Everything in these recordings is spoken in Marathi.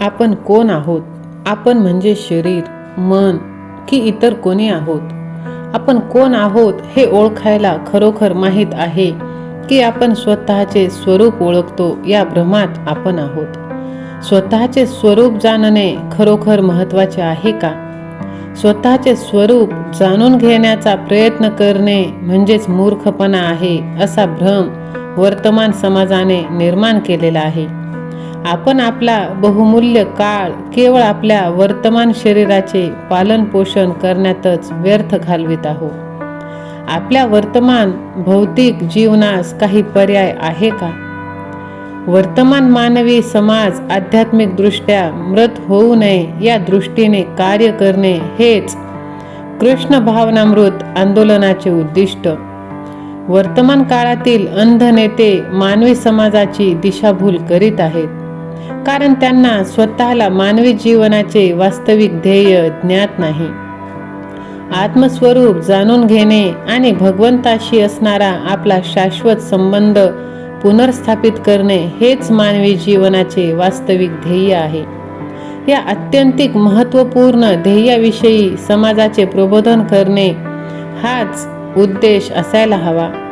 आपण कोण आहोत? आपण म्हणजे शरीर मन की इतर कोणी आहोत? आपण कोण आहोत हे ओळखायला खरोखर माहीत आहे की आपण स्वतःचे स्वरूप ओळखतो या भ्रमात आपण आहोत. स्वतःचे स्वरूप जाणणे खरोखर महत्त्वाचे आहे का? स्वतःचे स्वरूप जाणून घेण्याचा प्रयत्न करणे म्हणजेच मूर्खपणा आहे असा भ्रम वर्तमान समाजाने निर्माण केलेला आहे. आपण आपला बहुमूल्य काळ केवळ आपल्या वर्तमान शरीराचे पालन पोषण करण्यातच व्यर्थ घालवित आहोत आपल्या वर्तमान भौतिक जीवनास काही पर्याय आहे का? वर्तमान मानवी समाज आध्यात्मिक दृष्ट्या मृत होऊ नये या दृष्टीने कार्य करणे हेच कृष्ण भावनामृत आंदोलनाचे उद्दिष्ट. वर्तमान काळातील अंध नेते मानवी समाजाची दिशाभूल करीत आहेत. कारण त्यांना स्वतःला मानवी जीवनाचे वास्तविक ध्येय ज्ञात नाही. आत्मस्वरूप जाणून घेणे आणि भगवंताशी असणारा आपला शाश्वत संबंध पुनर्स्थापित करणे हेच मानवी जीवनाचे वास्तविक ध्येय आहे. या अत्यंतिक महत्त्वपूर्ण ध्येयाविषयी समाजाचे प्रबोधन करणे हाच उद्देश असायला हवा.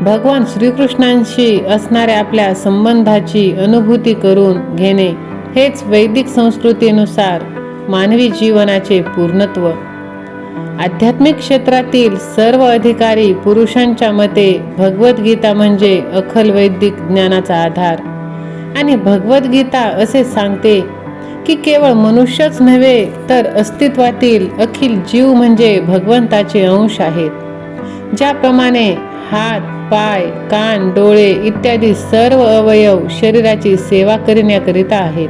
भगवान श्रीकृष्णांशी असणाऱ्या आपल्या संबंधाची अनुभूती करून घेणे हेच वैदिक संस्कृतीनुसार मानवी जीवनाचे पूर्णत्व. आध्यात्मिक क्षेत्रातील सर्व अधिकारी पुरुषांच्या मते भगवद्गीता म्हणजे अखल वैदिक ज्ञानाचा आधार. आणि भगवद्गीता असे सांगते की केवळ मनुष्यच नव्हे तर अस्तित्वातील अखिल जीव म्हणजे भगवंताचे अंश आहेत. ज्याप्रमाणे हात पाय कान डोळे इत्यादी सर्व अवयव शरीराची सेवा करण्याकरिता आहेत.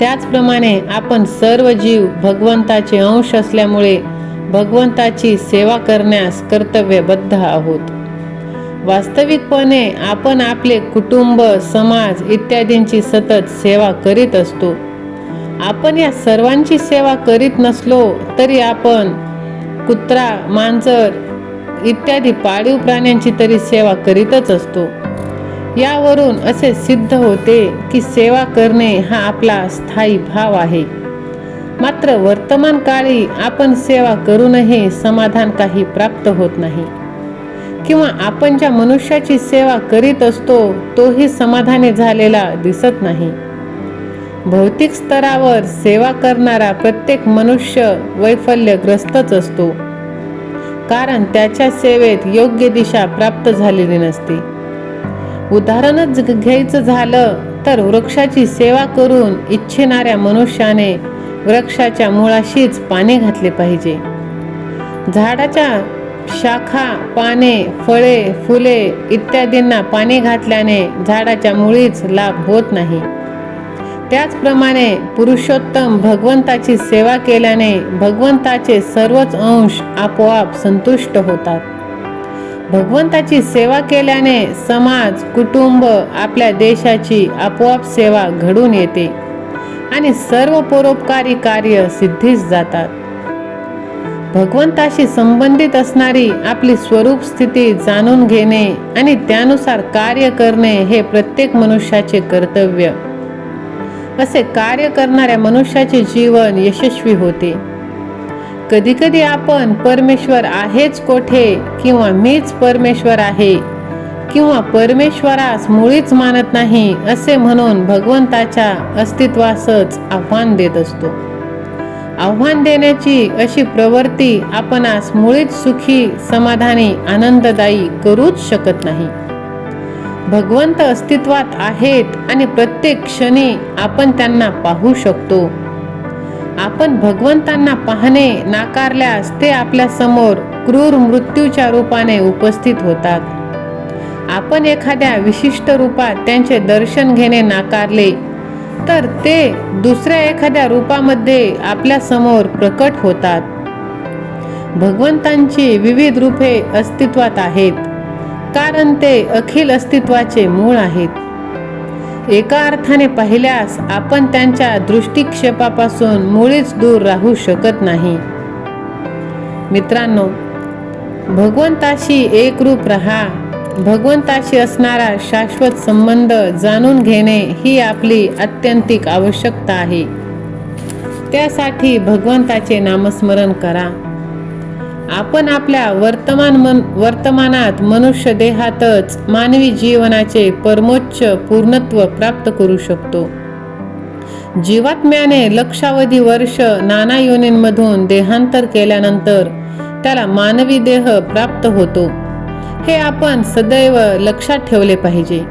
त्याचप्रमाणे आपण सर्व जीव भगवंताचे अंश असल्यामुळे भगवंताची सेवा करण्यास कर्तव्यबद्ध आहोत. वास्तविकपणे आपण आपले कुटुंब समाज इत्यादींची सतत सेवा करीत असतो. आपण या सर्वांची सेवा करीत नसलो तरी आपण कुत्रा मांजर इत्यादी पाळीव प्राण्यांची तरी सेवा करीतच असतो. यावरून असे सिद्ध होते की सेवा करणे हा आपला स्थायी भाव आहे. मात्र वर्तमान काळी आपण सेवा करूनही समाधान काही प्राप्त होत नाही. किंवा आपण ज्या मनुष्याची सेवा करीत असतो तोही समाधानी झालेला दिसत नाही. भौतिक स्तरावर सेवा करणारा प्रत्येक मनुष्य वैफल्यग्रस्तच असतो. कारण त्याच्या सेवेत योग्य दिशा प्राप्त झालेली नसते. उदाहरणच घ्यायचं झालं तर वृक्षाची सेवा करून इच्छिणाऱ्या मनुष्याने वृक्षाच्या मुळाशीच पाणी घातले पाहिजे. झाडाच्या शाखा पाने फळे फुले इत्यादींना पाणी घातल्याने झाडाच्या मुळीच लाभ होत नाही. त्याचप्रमाणे पुरुषोत्तम भगवंताची सेवा केल्याने भगवंताचे सर्वच अंश आपोआप संतुष्ट होतात. भगवंताची सेवा केल्याने समाज कुटुंब आपल्या देशाची आपोआप सेवा घडून येते आणि सर्व परोपकारी कार्य सिद्धीस जातात. भगवंताशी संबंधित असणारी आपली स्वरूप स्थिती जाणून घेणे आणि त्यानुसार कार्य करणे हे प्रत्येक मनुष्याचे कर्तव्य. असे कार्य करणाऱ्या मनुष्याचे जीवन यशस्वी होते. कधीकधी आपण परमेश्वर आहेच कोठे किंवा मीच परमेश्वर आहे किंवा परमेश्वरास मुळीच मानत नाही असे म्हणून भगवंताच्या अस्तित्वासच आव्हान देत असतो. आव्हान देण्याची अशी प्रवृत्ती आपणास मुळीच सुखी समाधानी आनंददायी करूच शकत नाही. भगवंत अस्तित्वात आहेत आणि प्रत्येक क्षणी आपण त्यांना पाहू शकतो. आपण भगवंतांना पाहणे नाकारल्यास ते आपल्यासमोर क्रूर मृत्यूच्या रूपाने उपस्थित होतात. आपण एखाद्या विशिष्ट रूपात त्यांचे दर्शन घेणे नाकारले तर ते दुसऱ्या एखाद्या रूपामध्ये आपल्यासमोर प्रकट होतात. भगवंतांची विविध रूपे अस्तित्वात आहेत. कारण ते अखिल अस्तित्वाचे मूळ आहेत. एका अर्थाने पाहिल्यास आपण त्यांच्या दृष्टिक्षेपापासून मुळीच दूर राहू शकत नाही. मित्रांनो भगवंताशी एकरूप राहा. भगवंताशी असणारा शाश्वत संबंध जाणून घेणे ही आपली अत्यंतिक आवश्यकता आहे. त्यासाठी भगवंताचे नामस्मरण करा. आपण आपल्या वर्तमान मन वर्तमानात मनुष्य देहातच मानवी जीवनाचे परमोच्च पूर्णत्व प्राप्त करू शकतो. जीवात्म्याने लक्षावधी वर्ष नाना योनींमधून देहांतर केल्यानंतर त्याला मानवी देह प्राप्त होतो. हे आपण सदैव लक्षात ठेवले पाहिजे.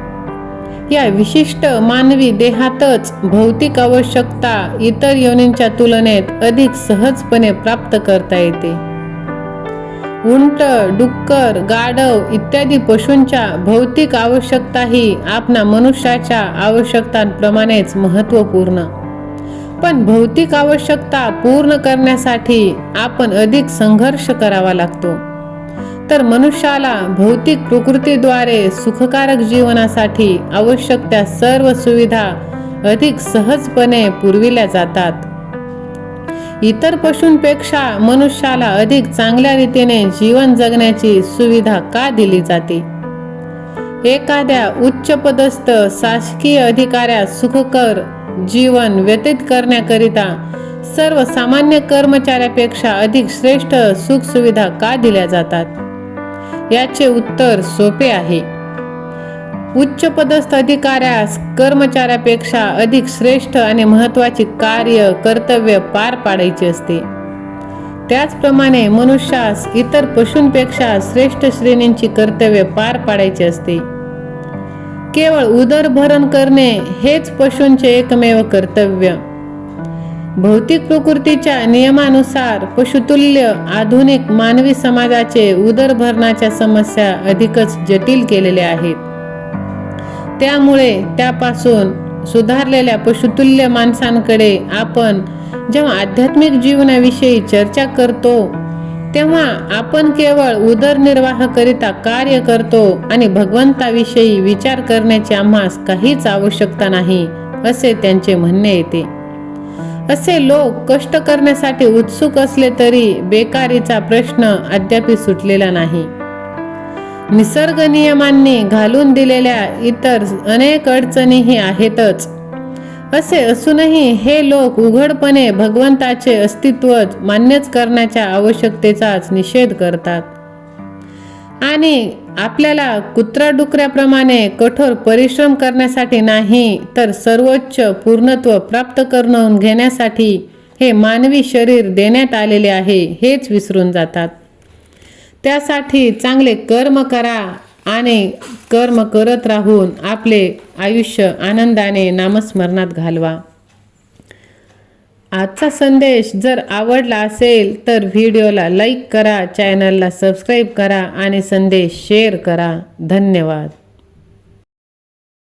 या विशिष्ट मानवी देहातच भौतिक आवश्यकता इतर योनींच्या तुलनेत अधिक सहजपणे प्राप्त करता येते. उंट डुक्कर गाढव इत्यादी पशूंच्या भौतिक आवश्यकताही आपणा मनुष्याच्या आवश्यकतांप्रमाणेच महत्त्वपूर्ण. पण भौतिक आवश्यकता पूर्ण करण्यासाठी आपण अधिक संघर्ष करावा लागतो. तर मनुष्याला भौतिक प्रकृतीद्वारे सुखकारक जीवनासाठी आवश्यक त्या सर्व सुविधा अधिक सहजपणे पुरविल्या जातात. इतर पशूंपेक्षा मनुष्याला अधिक चांगल्या रीतीने जीवन जगण्याची सुविधा का दिली जाते? एखाद्या उच्च पदस्थ शासकीय अधिकाऱ्यास सुखकर जीवन व्यतीत करण्याकरिता सर्वसामान्य कर्मचाऱ्यापेक्षा अधिक श्रेष्ठ सुखसुविधा का दिल्या जातात? याचे उत्तर सोपे आहे. उच्च पदस्थ अधिकाऱ्यास कर्मचाऱ्यापेक्षा अधिक श्रेष्ठ आणि महत्वाची कार्य कर्तव्य पार पाडायचे असते. त्याचप्रमाणे मनुष्यास इतर पशूंपेक्षा श्रेष्ठ श्रेणींची कर्तव्य पार पाडायचे असते. केवळ उदरभरण करणे हेच पशूंचे एकमेव कर्तव्य. भौतिक प्रकृतीच्या नियमानुसार पशुतुल्य आधुनिक मानवी समाजाचे उदरभरणाच्या समस्या अधिकच जटिल केलेल्या आहेत. त्यामुळे त्यापासून सुधारलेल्या पशुतुल्य माणसांकडे आपण जेव्हा आध्यात्मिक जीवनाविषयी चर्चा करतो तेव्हा आपण केवळ उदरनिर्वाह करिता कार्य करतो आणि भगवंताविषयी विचार करण्याची आम्हास काहीच आवश्यकता नाही असे त्यांचे म्हणणे येते. असे लोक कष्ट करण्यासाठी उत्सुक असले तरी बेकारीचा प्रश्न अद्याप सुटलेला नाही. निसर्ग नियमांनी घालून दिलेल्या इतर अनेक अडचणीही आहेतच. असे असूनही हे लोक उघडपणे भगवंताचे अस्तित्व मान्यच करण्याच्या आवश्यकतेचाच निषेध करतात. आणि आपल्याला कुत्रा डुकऱ्याप्रमाणे कठोर परिश्रम करण्यासाठी नाही तर सर्वोच्च पूर्णत्व प्राप्त करून घेण्यासाठी हे मानवी शरीर देण्यात आलेले आहे हेच विसरून जातात. त्यासाठी चांगले कर्म करा आणि कर्म करत राहून आपले आयुष्य आनंदाने नामस्मरणात घालवा. आजचा संदेश जर आवडला असेल तर व्हिडिओला लाईक करा चॅनलला सबस्क्राईब करा आणि संदेश शेअर करा. धन्यवाद.